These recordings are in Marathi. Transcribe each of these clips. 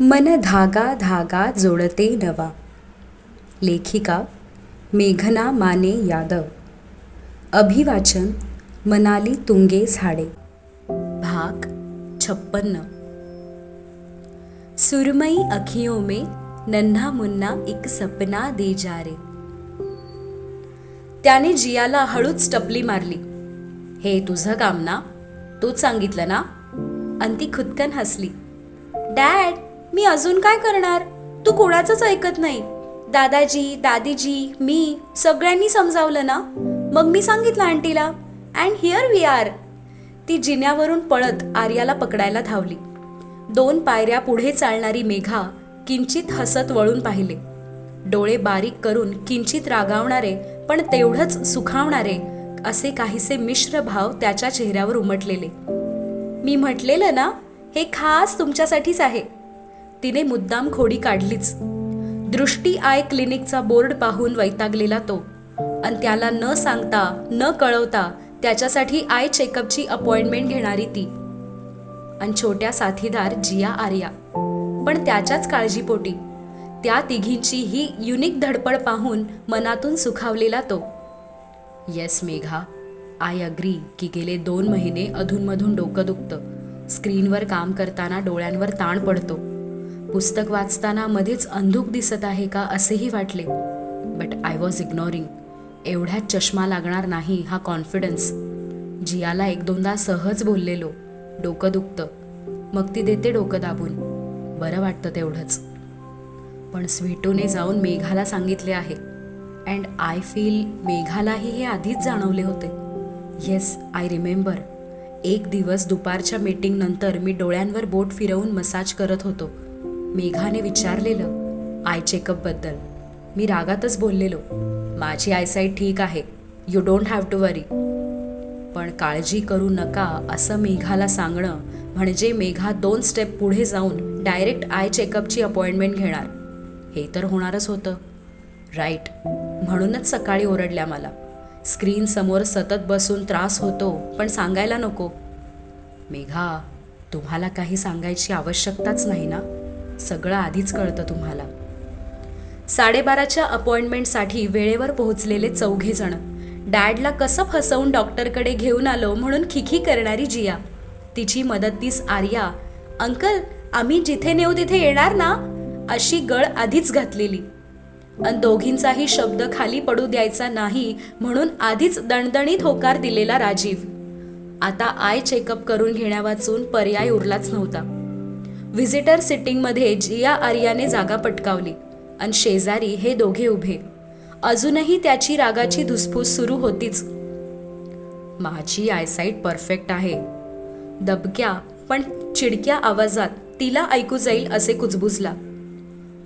मन धागा धागा जोडते नवा. लेखिका मेघना माने यादव. अभिवाचन मनाली तुंगे झाडे. भाग छप्पन्न. सुरमई अखियों में नन्हा मुन्ना एक सपना दे जा रे. त्याने जियाला हळूच टपली मारली. हे तुझं काम ना? तूच सांगितलं ना? आणि ती खुदकन हसली. डॅड मी अजून काय करणार? तू कोणाचंच ऐकत नाही. दादाजी दादीजी मी सगळ्यांनी समजावलं ना? मग मी सांगितलं आंटीला अँड हिअर वी आर. ती जिन्यावरून पळत आर्याला पकडायला धावली. दोन पायऱ्या पुढे चालणारी मेघा किंचित हसत वळून पाहिले. डोळे बारीक करून किंचित रागावणारे पण तेवढंच सुखावणारे असे काहीसे मिश्र भाव त्याच्या चेहऱ्यावर उमटलेले. मी म्हटलेलं ना हे खास तुमच्यासाठीच आहे. तिने मुद्दाम खोडी काढलीच. दृष्टी आय क्लिनिकचा बोर्ड पाहून वैतागलेला तो. आणि त्याला न सांगता न कळवता त्याच्यासाठी आय चेकअपची अपॉइंटमेंट घेणारी ती. आणि छोट्या साथीदार जिया आर्या. पण त्याच्याच काळजीपोटी. त्या तिघींची ही युनिक धडपड पाहून मनातून सुखावलेला तो. येस मेघा. आय अग्री की गेले दोन महिने अधूनमधून डोकं दुखतं. स्क्रीनवर काम करताना डोळ्यांवर ताण पडतो. पुस्तक वाचताना मध्येच अंधूक दिसत आहे का असेही वाटले. बट आय वॉज इग्नोरिंग एवढ्यात चष्मा लागणार नाही हा कॉन्फिडन्स जियाला एक दोनदा सहज बोललेलो. डोकं दुखतं. मग ती देते डोकं दाबून. बरं वाटतं तेवढंच. पण स्वीटूने जाऊन मेघाला सांगितले आहे. अँड आय फील मेघालाही हे आधीच जाणवले होते. येस आय रिमेंबर एक दिवस दुपारच्या मीटिंग नंतर मी डोळ्यांवर बोट फिरवून मसाज करत होतो. मेघाने विचारलेलं आय चेकअपबद्दल मी रागातच बोललेलो माझी आयसाईट ठीक आहे you don't have to worry. पण काळजी करू नका असं मेघाला सांगणं म्हणजे मेघा दोन स्टेप पुढे जाऊन डायरेक्ट आय चेकअपची अपॉइंटमेंट घेणार. हे तर होणारच होतं. राईट म्हणूनच सकाळी ओरडल्या मला. स्क्रीन समोर सतत बसून त्रास होतो पण सांगायला नको. मेघा तुम्हाला काही सांगायची आवश्यकताच नाही ना? सगळं आधीच कळतं तुम्हाला. साडेबाराच्या अपॉइंटमेंटसाठी वेळेवर पोहोचलेले चौघेजण डॅडला कसं फसवून डॉक्टरकडे घेऊन आलो म्हणून खिखी करणारी जिया. तिची मदतनीस आर्या अंकल आम्ही जिथे नेऊ तिथे येणार ना? अशी गळ आधीच घातलेली. अन दोघींचाही शब्द खाली पडू द्यायचा नाही म्हणून आधीच दणदणीत होकार दिलेला राजीव. आता आय चेकअप करून घेण्यावाचून पर्याय उरलाच नव्हता. व्हिजिटर सिटिंगमध्ये जिया आर्याने जागा पटकावली आणि शेजारी हे दोघे उभे. अजूनही त्याची रागाची धुसफूस सुरू होतीच. माझी आयसाईट परफेक्ट आहे. दबक्या पण चिडक्या आवाजात तिला ऐकू जाईल असे कुजबुजला.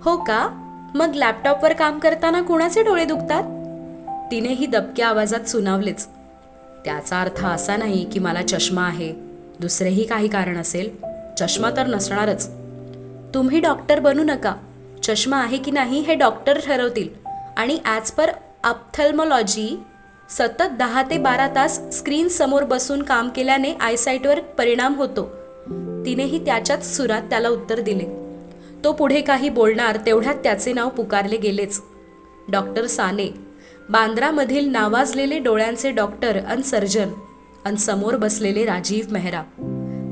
हो का? मग लॅपटॉपवर काम करताना कोणाचे डोळे दुखतात? तिनेही दबक्या आवाजात सुनावलेच. त्याचा अर्थ असा नाही की मला चष्मा आहे. दुसरेही काही कारण असेल? चष्मा तर नसणारच. तुम्ही डॉक्टर बनू नका. चष्मा आहे की नाही हे डॉक्टर ठरवतील. आणि ॲज पर अप्थल्मॉलॉजी सतत दहा ते बारा तास स्क्रीन समोर बसून काम केल्याने आयसाईटवर परिणाम होतो. तिनेही त्याच्याच सुरात त्याला उत्तर दिले. तो पुढे काही बोलणार तेवढ्यात त्याचे नाव पुकारले गेलेच. डॉक्टर साने बांद्रामधील नावाजलेले डोळ्यांचे डॉक्टर अन सर्जन अन समोर बसलेले राजीव मेहरा.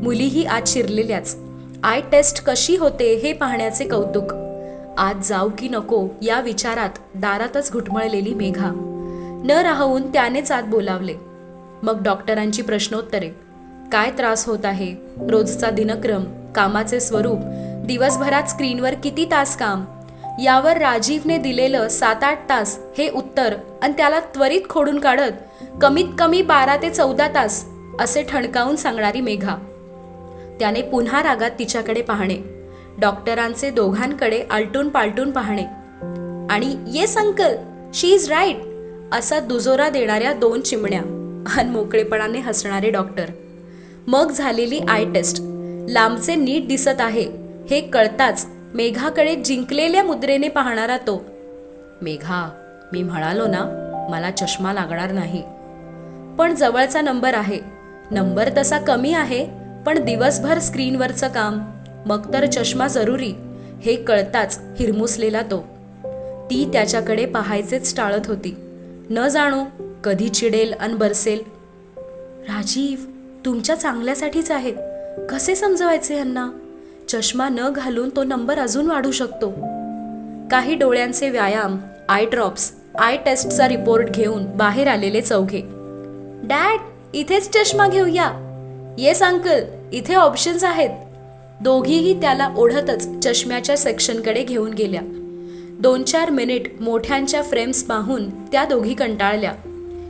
मुलीही आज शिरलेल्याच. आय टेस्ट कशी होते हे पाहण्याचे कौतुक. आज जाऊ की नको या विचारात दारातच घुटमळलेली मेघा. न राहून त्यानेच आत बोलावले. मग डॉक्टरांची प्रश्नोत्तरे. काय त्रास होत आहे? रोजचा दिनक्रम कामाचे स्वरूप दिवसभरात स्क्रीनवर किती तास काम? यावर राजीवने दिलेलं सात आठ तास हे उत्तर आणि त्याला त्वरित खोडून काढत कमीत कमी बारा ते चौदा तास असे ठणकावून सांगणारी मेघा. त्याने पुन्हा रागात तिच्याकडे पाहणे. डॉक्टरांचे दोघांकडे आलटून पालटून पाहणे. आणि yes uncle she is right असा दुजोरा देणाऱ्या दोन चिमण्या. आणि मोकळेपणाने हसणारे डॉक्टर. मग झालेली आय टेस्ट. लांबचे नीट दिसत आहे. हे कळताच मेघाकडे जिंकलेल्या मुद्रेने पाहणारा तो मेघा मी म्हणालो ना मला चष्मा लागणार नाही. पण जवळचा नंबर आहे. नंबर तसा कमी आहे पण दिवसभर स्क्रीनवरचं काम. मग तर चष्मा जरुरी हे कळताच हिरमुसलेला तो. ती त्याच्याकडे पाहायचेच टाळत होती. न जाणो कधी चिडेल अन बरसेल. राजीव तुमच्या चांगल्यासाठीच आहेत. कसे समजवायचे यांना? चष्मा न घालून तो नंबर अजून वाढू शकतो. काही डोळ्यांचे व्यायाम आय ड्रॉप्स आय टेस्टचा रिपोर्ट घेऊन बाहेर आलेले चौघे. डॅड इथेच चष्मा घेऊया. Yes uncle. इथे ऑप्शन्स आहेत. दोघीही त्याला ओढतच चष्म्याच्या सेक्शनकडे घेऊन गेल्या. दोन चार मिनिट मोठ्यांच्या फ्रेम्स पाहून त्या दोघी कंटाळल्या.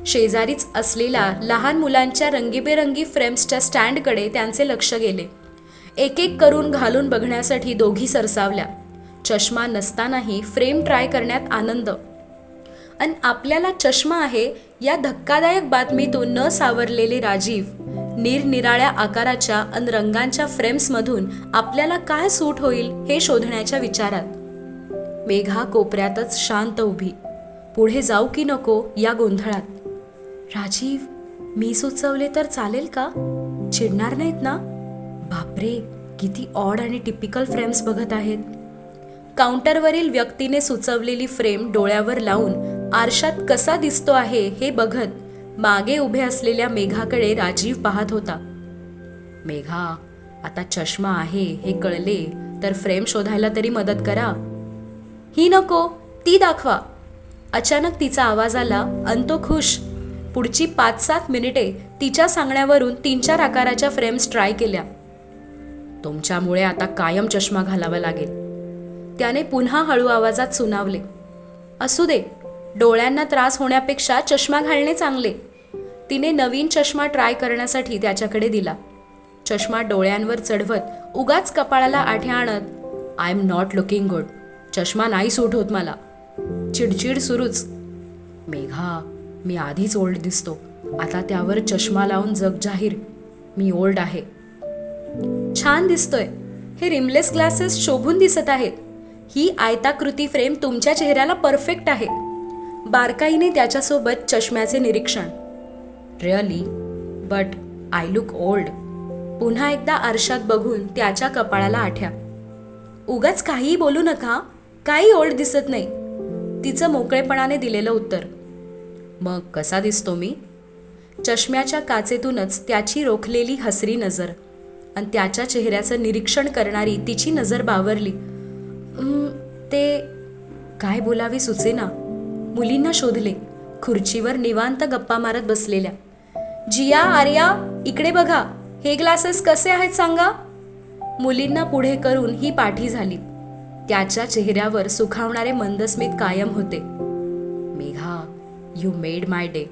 शेजारीच असलेला लहान मुलांच्या रंगीबेरंगी फ्रेम्सच्या स्टँडकडे त्यांचे लक्ष गेले. एक एक करून घालून बघण्यासाठी दोघी सरसावल्या. चष्मा नसतानाही फ्रेम ट्राय करण्यात आनंद. अन आपल्याला चष्मा आहे या धक्कादायक बातमीतून न सावरलेले राजीव. निरनिराळ्या आकाराच्या अन रंगांच्या फ्रेम्समधून आपल्याला काय सूट होईल हे शोधण्याच्या विचारात. मेघा कोपऱ्यातच शांत उभी. पुढे जाऊ की नको या गोंधळात. राजीव मी सुचवले तर चालेल का? चिडणार नाहीत ना? बापरे किती ऑड आणि टिपिकल फ्रेम्स बघत आहेत. काउंटरवरील व्यक्तीने सुचवलेली फ्रेम डोळ्यावर लावून आरशात कसा दिसतो आहे हे बघत मागे उभे असलेल्या मेघाकडे राजीव पाहत होता. मेघा आता चष्मा आहे हे कळले तर फ्रेम शोधायला तरी मदत करा. ही नको ती दाखवा. अचानक तिचा आवाज आला अंतो खुश. पुढची पाच सात मिनिटे तिच्या सांगण्यावरून तीन चार आकाराच्या फ्रेम्स ट्राय केल्या. तुमच्यामुळे आता कायम चष्मा घालावा लागेल. त्याने पुन्हा हळू आवाजात सुनावले. असू दे डोळ्यांना त्रास होण्यापेक्षा चष्मा घालणे चांगले. तिने नवीन चष्मा ट्राय करण्यासाठी त्याच्याकडे दिला. चष्मा डोळ्यांवर चढवत उगाच कपाळाला आठ्या आणत I am not looking good. चष्मा नाही सूट होत मला. चिडचिड सुरूच. मेघा मी आधीच ओल्ड दिसतो. आता त्यावर चष्मा लावून जग जाहीर. मी ओल्ड आहे. छान दिसतोय. हे रिमलेस ग्लासेस शोभून दिसत आहेत. ही आयताकृती फ्रेम तुमच्या चेहऱ्याला परफेक्ट आहे. बारकाईने त्याच्यासोबत चष्म्याचे निरीक्षण. Really but I look old पुन्हा एकदा आरशात बघून त्याच्या कपाळाला आठ्या. उगाच काहीही बोलू नका. काही ओल्ड दिसत नाही. तिचं मोकळेपणाने दिलेलं उत्तर. मग कसा दिसतो मी? चष्म्याच्या काचेतूनच त्याची रोखलेली हसरी नजर आणि त्याच्या चेहऱ्याचं निरीक्षण करणारी तिची नजर बावरली. ते काय बोलावे सुचेना. मुलींना शोधले. खुर्चीवर निवांत गप्पा मारत बसलेल्या. जिया आर्या इकडे बघा. हे ग्लासेस कसे आहेत सांगा? मुलींना पुढे करून ही पाठी झाली. त्याच्या चेहऱ्यावर सुखावणारे मंदस्मित कायम होते. Megha you made my day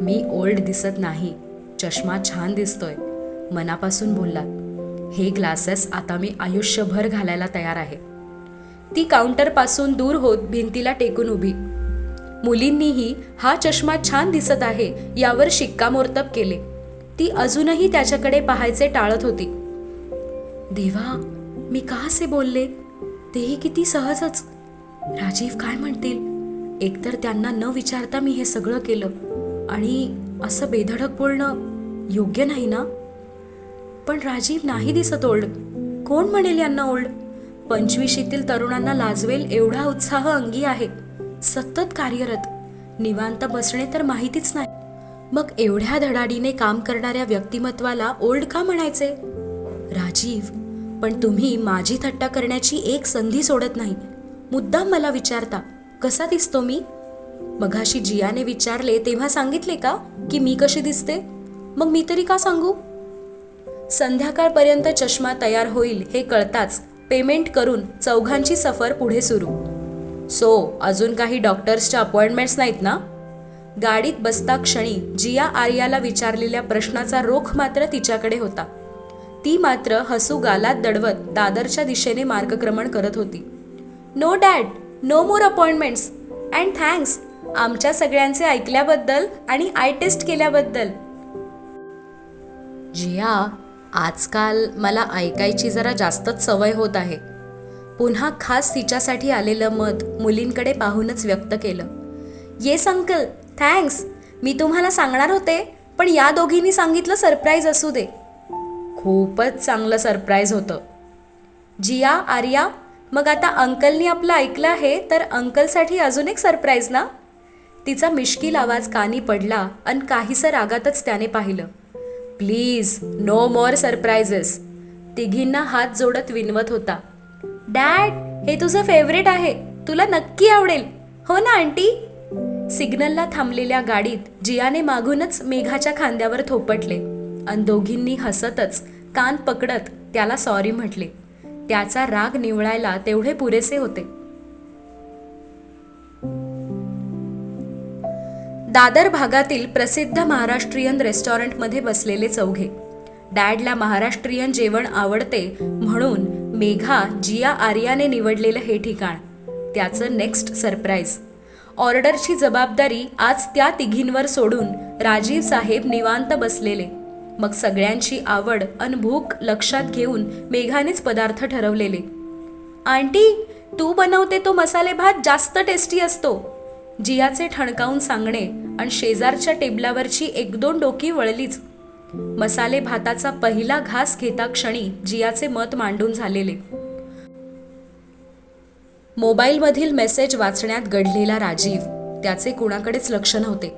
me old दिसत नाही. चष्मा छान दिसतोय. मनापासून बोललात हे ग्लासेस आता मी आयुष्यभर घालायला तयार आहे. ती काउंटरपासून दूर होत भिंतीला टेकून उभी. मुलींनीही हा चष्मा छान दिसत आहे यावर शिक्कामोर्तब केले. ती अजूनही त्याच्याकडे पाहायचे टाळत होती. देवा मी का असे बोलले? तेही किती सहजच. राजीव काय म्हणतील? एकतर त्यांना न विचारता मी हे सगळं केलं. आणि असं बेधडक बोलणं योग्य नाही ना? पण राजीव नाही दिसत ओल्ड. कोण म्हणेल यांना ओल्ड? पंचवीशीतील तरुणांना लाजवेल एवढा उत्साह अंगी आहे. सतत कार्यरत. निवांत बसणे तर माहितीच नाही. मग एवढ्या धडाडीने काम करणाऱ्या व्यक्तिमत्वाला ओल्ड का म्हणायचे? राजीव पण तुम्ही माझी थट्टा करण्याची एक संधी सोडत नाही. मुद्दाम मला विचारता कसा दिसतो मी? मघाशी जियाने विचारले तेव्हा सांगितले का की मी कशी दिसते? मग मी तरी का सांगू? संध्याकाळपर्यंत चष्मा तयार होईल हे कळताच पेमेंट करून चौघांची सफर पुढे सुरू. सो अजून काही डॉक्टर्सच्या अपॉइंटमेंट्स नाहीत ना? गाडीत बसता क्षणी जिया आर्याला विचारलेल्या प्रश्नाचा रोख मात्र तिच्याकडे होता. ती मात्र हसू गालात दडवत दादरच्या दिशेने मार्गक्रमण करत होती. No dad no more appointments and thanks आमच्या सगळ्यांचे ऐकल्याबद्दल आणि आय टेस्ट केल्याबद्दल. जिया आजकाल मला ऐकायची जरा जास्तच सवय होत आहे. पुन्हा खास तिच्यासाठी आलेलं मत मुलींकडे पाहूनच व्यक्त केलं. Yes uncle. थँक्स. मी तुम्हाला सांगणार होते पण या दोघींनी सांगितलं सरप्राईज असू दे. खूपच चांगलं सरप्राईज होतं. जिया आर्या मग आता अंकलनी आपलं ऐकलं आहे तर अंकलसाठी अजून एक सरप्राईज ना? तिचा मिश्किल आवाज कानी पडला आणि काहीसं रागातच त्याने पाहिलं. प्लीज नो मोर सरप्राइजेस तिघींना हात जोडत विनवत होता. डॅड हे तुझं फेवरेट आहे. तुला नक्की आवडेल. हो ना आंटी? सिग्नलला थांबलेल्या गाडीत जियाने मागूनच मेघाच्या खांद्यावर थोपटले. आणि दोघींनी हसतच कान पकडत त्याला सॉरी म्हटले. त्याचा राग निवळायला तेवढे पुरेसे होते. दादर भागातील प्रसिद्ध महाराष्ट्रीयन रेस्टॉरंटमध्ये बसलेले चौघे. डॅडला महाराष्ट्रीयन जेवण आवडते म्हणून मेघा जिया आर्याने निवडलेलं हे ठिकाण त्याचं नेक्स्ट सरप्राईज ऑर्डरची जबाबदारी आज त्या तिघींवर सोडून राजीव साहेब निवांत बसलेले. मग सगळ्यांची आवड अन भूक लक्षात घेऊन मेघानेच पदार्थ ठरवलेले. आंटी तू बनवते तो मसाले भात जास्त टेस्टी असतो. जियाचे ठणकावून सांगणे आणि शेजारच्या टेबलावरची एक दोन डोकी वळलीच. मसाले भाताचा पहिला घास घेता क्षणी जियाचे मत मांडून झालेले. मोबाईलमधील मेसेज वाचण्यात गढलेला राजीव. त्याचे कुणाकडेच लक्ष नव्हते.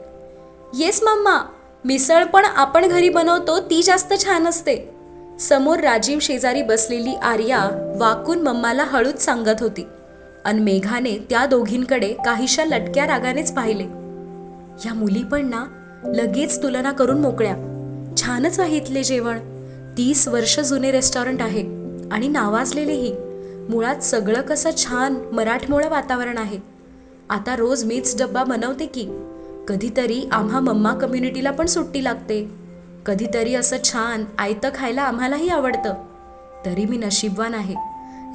Yes mamma. मिसळ पण आपण घरी बनवतो ती जास्त छान असते. समोर राजीव शेजारी बसलेली आर्या वाकून मम्माला हळूच सांगत होती. अन मेघाने त्या दोघींकडे काहीशा लटक्या रागानेच पाहिले. या मुली पण ना लगेच तुलना करून मोकळ्या. छानच आहे इथले जेवण. तीस वर्ष जुने रेस्टॉरंट आहे आणि नावाजलेलेही मुळात सगळं कसं छान मराठमोळं वातावरण आहे. आता रोज मीच डब्बा बनवते की कधीतरी आम्हा मम्मा कम्युनिटीला पण सुट्टी लागते. कधीतरी असं छान आयतं खायला आम्हालाही आवडतं. तरी मी नशीबवान आहे.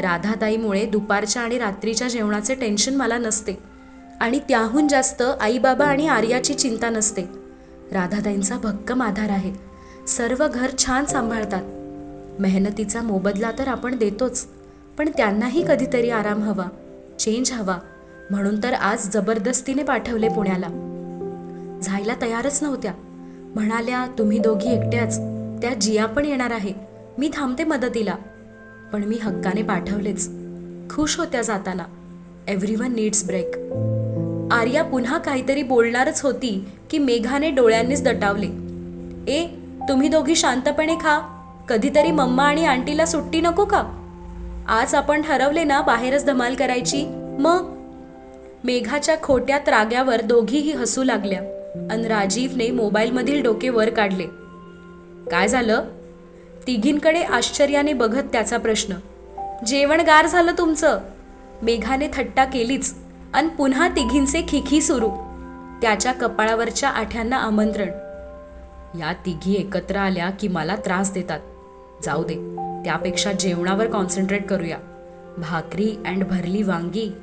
राधाताईमुळे दुपारच्या आणि रात्रीच्या जेवणाचे टेन्शन मला नसते. आणि त्याहून जास्त आईबाबा आणि आर्याची चिंता नसते. राधाताईंचा भक्कम आधार आहे. सर्व घर छान सांभाळतात. मेहनतीचा मोबदला तर आपण देतोच पण त्यांनाही कधीतरी आराम हवा चेंज हवा म्हणून तर आज जबरदस्तीने पाठवले पुण्याला. जायला तयारच नव्हत्या. म्हणाल्या तुम्ही दोघी एकट्याच त्या जिया पण येणार आहे. मी थांबते मदतीला. पण मी हक्काने पाठवलेच. खुश होत्या जाताना. Everyone needs break Arya पुन्हा काहीतरी बोलणारच होती की मेघाने डोळ्यांनीच दटावले. ए तुम्ही दोघी शांतपणे खा. कधीतरी मम्मा आणि आंटीला सुट्टी नको का? आज आपण ठरवले ना बाहेरच धमाल करायची? मग? मेघाच्या खोट्या त्राग्यावर दोघीही हसू लागल्या अन राजीवने मोबाईलमधील डोके वर काढले. काय झालं? तिघींकडे आश्चर्याने बघत त्याचा प्रश्न. जेवण गार झालं तुमचं. मेघाने थट्टा केलीच. अन पुन्हा तिघींचे खिखी सुरू. त्याच्या कपाळावरच्या आठ्यांना आमंत्रण. या तिघी एकत्र आल्या की मला त्रास देतात. जाऊ दे त्यापेक्षा जेवणावर कॉन्सन्ट्रेट करूया. भाकरी अँड भरली वांगी.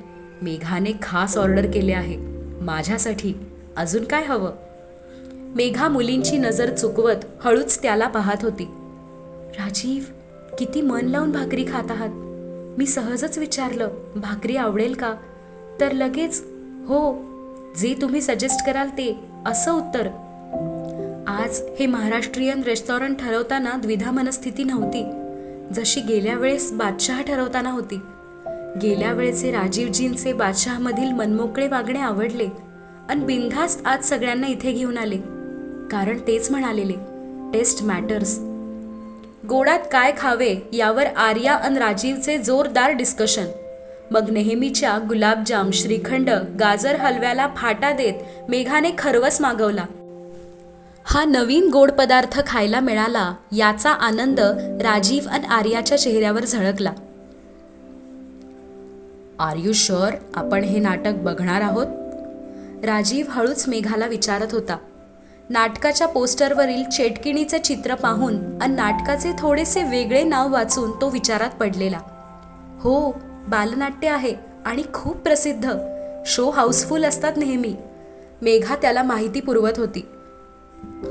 मेघाने खास ऑर्डर केले आहे. माझ्यासाठी. अजून काय हवं? मेघा मुलींची नजर चुकवत हळूच त्याला पाहत होती. राजीव किती मन लावून भाकरी खात आहात? मी सहजच विचारलं भाकरी आवडेल का? तर लगेच हो जे तुम्ही सजेस्ट कराल ते असं उत्तर. आज हे महाराष्ट्रीयन रेस्टॉरंट ठरवताना द्विधा मनस्थिती नव्हती. जशी गेल्या वेळेस बादशहा ठरवताना होती. गेल्या वेळेचे राजीवजींचे बादशहामधील मनमोकळे वागणे आवडले आणि बिनधास्त आज सगळ्यांना इथे घेऊन आले. कारण तेच म्हणालेले टेस्ट मॅटर्स गोडात काय खावे यावर आर्या अन राजीवचे जोरदार डिस्कशन मग नेहमीच्या गुलाबजाम श्रीखंड गाजर हलव्याला फाटा देत मेघाने खरवस मागवला. हा नवीन गोड पदार्थ खायला मिळाला याचा आनंद राजीव आणि आर्याच्या चेहऱ्यावर झळकला. आर यू शुअर आपण हे नाटक बघणार आहोत? राजीव हळूच मेघाला विचारत होता. नाटकाच्या पोस्टरवरील चेटकिणीचे चित्र पाहून आणि नाटकाचे थोडेसे वेगळे नाव वाचून तो विचारात पडलेला. हो बालनाट्य आहे आणि खूप प्रसिद्ध. शो हाऊसफुल असतात नेहमी. मेघा त्याला माहिती पुरवत होती.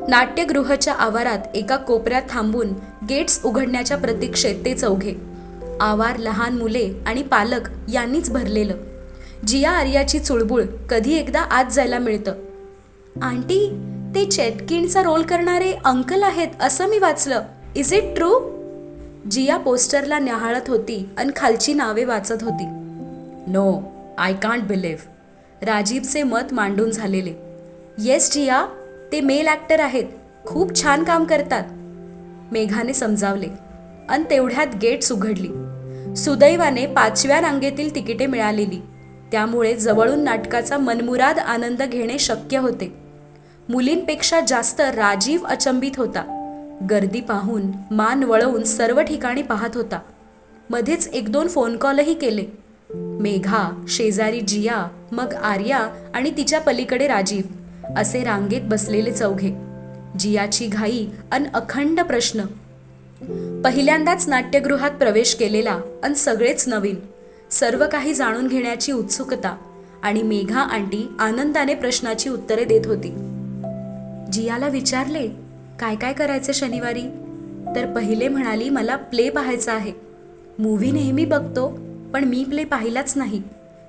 नाट्यगृहाच्या आवारात एका कोपऱ्यात थांबून गेट्स उघडण्याच्या प्रतीक्षेत ते चौघे. आवार लहान मुले आणि पालक यांनीच भरलेलं. जिया आर्याची चुळबुळ कधी एकदा आत जायला मिळतं. आंटी ते चेटकिनचा रोल करणारे अंकल आहेत असं मी वाचलं. इज इट ट्रू जिया पोस्टरला न्याहाळत होती आणि खालची नावे वाचत होती. नो आय कांट बिलीव्ह राजीवचे मत मांडून झालेले. येस जिया ते मेल ॲक्टर आहेत. खूप छान काम करतात. मेघाने समजावले. आणि तेवढ्यात गेट्स उघडली. सुदैवाने पाचव्या रांगेतील तिकिटे मिळालेली. त्यामुळे जवळून नाटकाचा मनमुराद आनंद घेणे शक्य होते. मुलींपेक्षा जास्त राजीव अचंबित होता. गर्दी पाहून मान वळवून सर्व ठिकाणी पाहत होता. मध्येच एक दोन फोन कॉलही केले. मेघा शेजारी जिया मग आर्या आणि तिच्या पलीकडे राजीव असे रांगेत बसलेले चौघे. जियाची घाई अन अखंड प्रश्न. पहिल्यांदाच नाट्यगृहात प्रवेश केलेला अन सगळेच नवीन. सर्व काही जाणून घेण्याची उत्सुकता आणि मेघा आंटी आनंदाने प्रश्नाची उत्तरे देत होती. जियाला विचारले काय काय करायचे शनिवारी? तर पहिले म्हणाली मला प्ले पाहायचा आहे. मूव्ही नेहमी बघतो पण मी प्ले पाहिलाच नाही.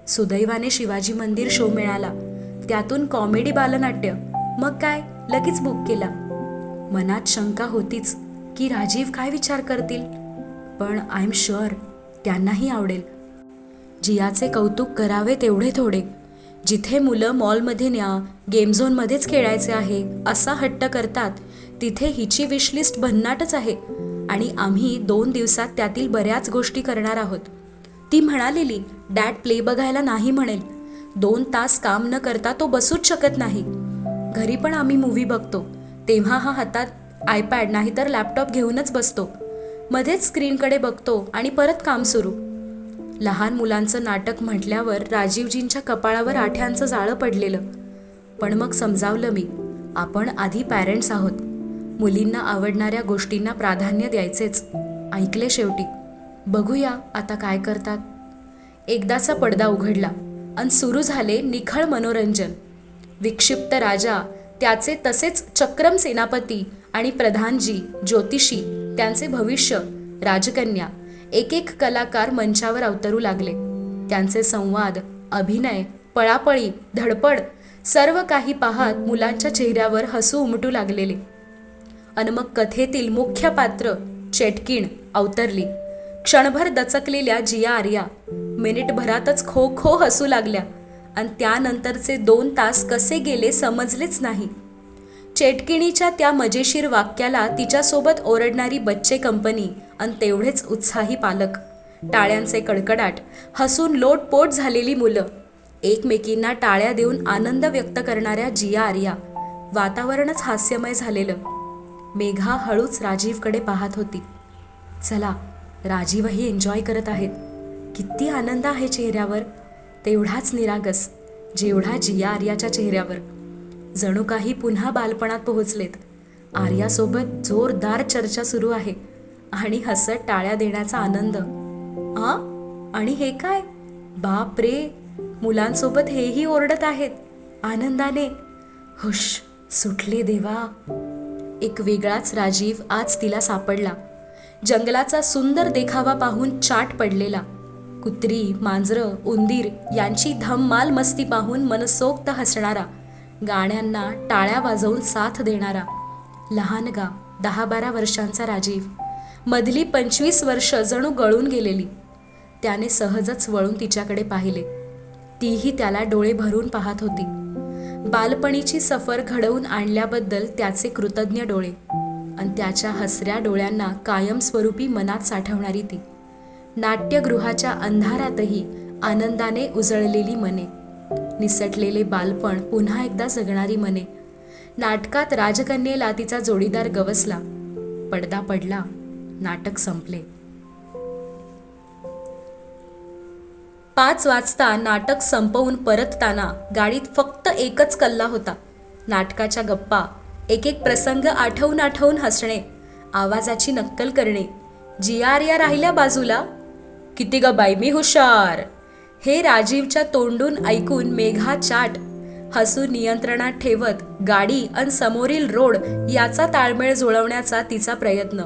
सुदैवाने शिवाजी मंदिर शो मिळाला. त्यातून कॉमेडी बालनाट्य. मग काय? लगेच बुक केला. मनात शंका होतीच की राजीव काय विचार करतील? पण आय एम शुअर त्यांनाही आवडेल. जियाचे कौतुक करावे तेवढे थोडे. जिथे मुलं मॉलमध्ये न्या गेम झोनमध्येच खेळायचे आहे असा हट्ट करतात. तिथे हिची विशलिस्ट भन्नाटच आहे आणि आम्ही दोन दिवसात त्यातील बऱ्याच गोष्टी करणार आहोत. ती म्हणालेली डॅड प्ले बघायला नाही म्हणेल. दोन तास काम न करता तो बसूच शकत नाही. घरी पण आम्ही मूव्ही बघतो. तेव्हा हा हातात आयपॅड नाही तर लॅपटॉप घेऊनच बसतो. मध्येच स्क्रीनकडे बघतो आणि परत काम सुरू. लहान मुलांचं नाटक म्हटल्यावर राजीवजींच्या कपाळावर आठ्यांचं जाळं पडलेलं. पण मग समजावलं मी आपण आधी पॅरेंट्स आहोत. मुलींना आवडणाऱ्या गोष्टींना प्राधान्य द्यायचेच. ऐकले शेवटी. बघूया आता काय करतात. एकदाचा पडदा उघडला आणि सुरू झाले निखळ मनोरंजन. विक्षिप्त राजा त्याचे तसेच चक्रम सेनापती आणि प्रधानजी ज्योतिषी त्यांचे भविष्य राजकन्या एक एक कलाकार मंचावर अवतरू लागले. त्यांचे संवाद अभिनय पळापळी धडपड सर्व काही पाहत मुलांच्या चेहऱ्यावर हसू उमटू लागलेले. अन मग कथेतील मुख्य पात्र चेटकीण अवतरली. क्षणभर दचकलेल्या जिया आर्या मिनिटभरातच खो खो हसू लागल्या आणि त्यानंतरचे दोन तास कसे गेले समजलेच नाही. चेटकिणीच्या त्या मजेशीर वाक्याला तिच्यासोबत ओरडणारी बच्चे कंपनी आणि तेवढेच उत्साही पालक टाळ्यांचे कडकडाट हसून लोटपोट झालेली मुलं एकमेकींना टाळ्या देऊन आनंद व्यक्त करणाऱ्या जिया आर्या वातावरणच हास्यमय झालेलं. मेघा हळूच राजीवकडे पाहत होती. चला राजीवही एन्जॉय करत आहेत. किती आनंद आहे चेहऱ्यावर. तेवढाच निरागस जेवढा जिया आर्याच्या चेहऱ्यावर. जणू काही पुन्हा बालपणात पोहोचलेत. आर्यासोबत जोरदार चर्चा सुरू आहे आणि हसत टाळ्या देण्याचा आनंद. आ? आणि हे काय? बाप रे! मुलांसोबत हेही ओरडत आहेत. आनंदाने. हुश सुटले देवा. एक वेगळाच राजीव आज तिला सापडला. जंगलाचा सुंदर देखावा पाहून चाट पडलेला. कुत्री मांजरं उंदीर यांची धम्माल मस्ती पाहून मनसोक्त हसणारा. गाण्यांना टाळ्या वाजवून साथ देणारा. लहानगा दहा बारा वर्षांचा राजीव. मधली पंचवीस वर्ष जणू गळून गेलेली. त्याने सहजच वळून तिच्याकडे पाहिले. तीही त्याला डोळे भरून पाहत होती. बालपणीची सफर घडवून आणल्याबद्दल त्याचे कृतज्ञ डोळे आणि त्याच्या हसऱ्या डोळ्यांना कायमस्वरूपी मनात साठवणारी ती. नाट्यगृहाच्या अंधारातही आनंदाने उजळलेली मने. निसटलेले बालपण पुन्हा एकदा जगणारी मने. नाटकात राजकन्येला तिचा जोडीदार गवसला. पडदा पडला. नाटक संपले. पाच वाजता नाटक संपवून परतताना गाडीत फक्त एकच कल्ला होता. नाटकाच्या गप्पा एक एक प्रसंग आठवून आठवून हसणे आवाजाची नक्कल करणे. जियार्या राहिल्या बाजूला? किती ग बाई मी हुशार. हे राजीवच्या तोंडून ऐकून मेघा चाट. हसू नियंत्रणात ठेवत गाडी अन समोरील रोड याचा ताळमेळ जुळवण्याचा तिचा प्रयत्न.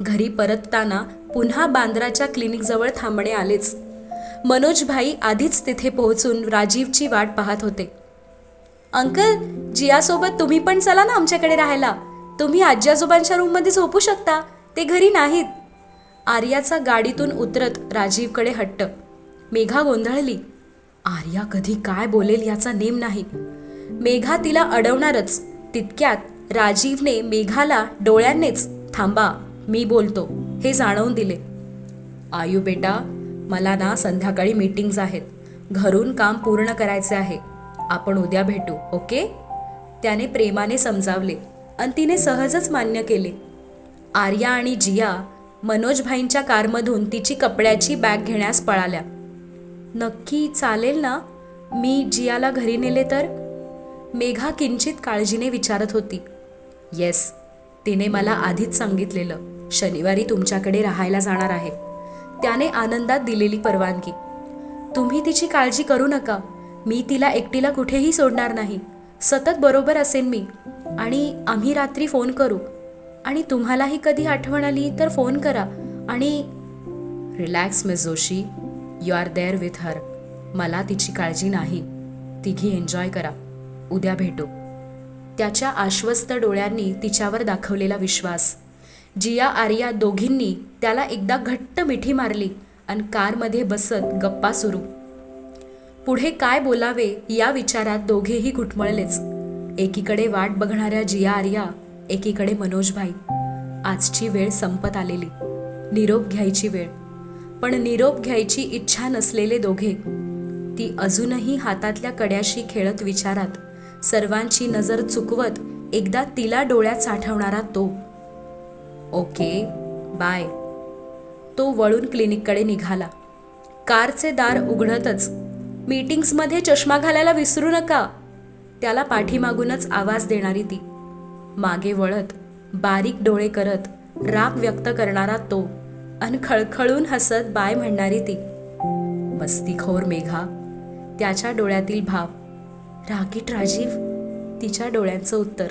घरी परतताना पुन्हा बांद्राच्या क्लिनिकजवळ थांबणे आलेच. मनोज भाई आधीच तिथे पोहोचून राजीवची वाट पाहत होते. अंकल जियासोबत तुम्ही पण चला ना आमच्याकडे राहायला. तुम्ही आजी आजोबांच्या रूममध्ये झोपू शकता. ते घरी नाहीत. आर्याचा गाडीतून उतरत राजीवकडे हट्ट. मेघा गोंधळली. आर्या कधी काय बोलेल याचा नेम नाही. मेघा तिला अडवणारच. तितक्यात राजीवने मेघाला डोळ्यांनीच थांबा मी बोलतो. हे जाणवून दिले. आयु बेटा मला ना संध्याकाळी मीटिंग्ज आहेत. घरून काम पूर्ण करायचे आहे. आपण उद्या भेटू ओके? त्याने प्रेमाने समजावले आणि तिने सहजच मान्य केले. आर्या आणि जिया मनोजभाईंच्या कारमधून तिची कपड्याची बॅग घेण्यास पळाल्या. नक्की चालेल ना? मी जियाला घरी नेले तर? मेघा किंचित काळजीने विचारत होती. येस तिने मला आधीच सांगितलेलं. शनिवारी तुमच्याकडे राहायला जाणार आहे. त्याने आनंदात दिलेली परवानगी. तुम्ही तिची काळजी करू नका. मी तिला एकटीला कुठेही सोडणार नाही. सतत बरोबर असेन मी. आणि आम्ही रात्री फोन करू. आणि तुम्हालाही कधी आठवण आली तर फोन करा. आणि relax miss Joshi. You are there with her. मला तिची काळजी नाही. तिघी एन्जॉय करा. उद्या भेटू. त्याच्या आश्वस्त डोळ्यांनी तिच्यावर दाखवलेला विश्वास. जिया आर्या दोघींनी त्याला एकदा घट्ट मिठी मारली आणि कारमध्ये बसत गप्पा सुरू. पुढे काय बोलावे या विचारात दोघेही घुटमळलेच. एकीकडे वाट बघणाऱ्या जिया आर्या एकीकडे मनोजभाई. आजची वेळ संपत आलेली. निरोप घ्यायची वेळ. पण निरोप घ्यायची इच्छा नसलेले दोघे. ती अजूनही हातातल्या कड्याशी खेळत विचारात सर्वांची नजर चुकवत एकदा तिला डोळ्यात साठवणारा तो. Okay bye. तो वळून क्लिनिककडे निघाला. कारचे दार उघडतच. मीटिंग्समध्ये चष्मा घालायला विसरू नका. त्याला पाठीमागूनच आवाज देणारी ती. मागे वळत बारीक डोळे करत राग व्यक्त करणारा तो अन खळखळून हसत बाय म्हणणारी ती. मस्तीखोर मेघा. त्याच्या डोळ्यातील भाव. रागीट राजीव. तिच्या डोळ्यांचं उत्तर.